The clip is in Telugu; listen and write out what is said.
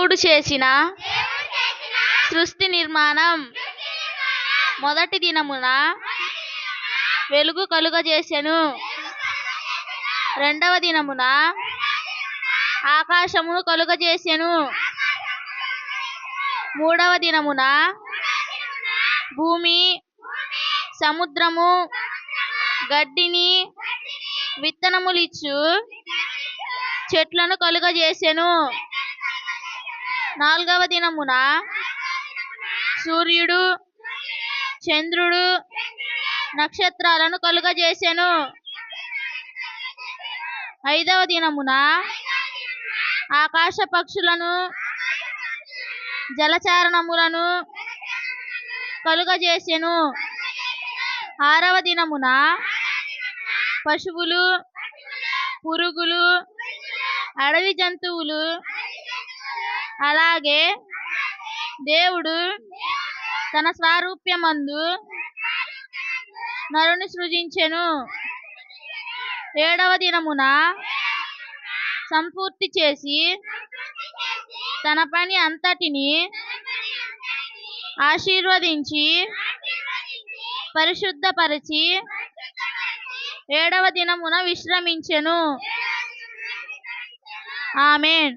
దేవుడు చేసిన సృష్టి నిర్మాణం మొదటి దినమున వెలుగు కలుగజేసెను. రెండవ దినమున ఆకాశమును కలుగజేసెను. మూడవ దినమున భూమి సముద్రము గడ్డిని విత్తనములిచ్చు చెట్లను కలుగజేసెను. నాలుగవ దినమున సూర్యుడు చంద్రుడు నక్షత్రాలను కలుగజేసెను. ఐదవ దినమున ఆకాశ పక్షులను జలచారణములను కలుగజేసెను. ఆరవ దినమున పశువులు పురుగులు అడవి జంతువులు అలాగే దేవుడు తన స్వారూప్యమందు నరుని సృజించెను. ఏడవ దినమున సంపూర్తి చేసి తన పని అంతటిని ఆశీర్వదించి పరిశుద్ధపరిచి ఏడవ దినమున విశ్రమించెను. ఆమెన్.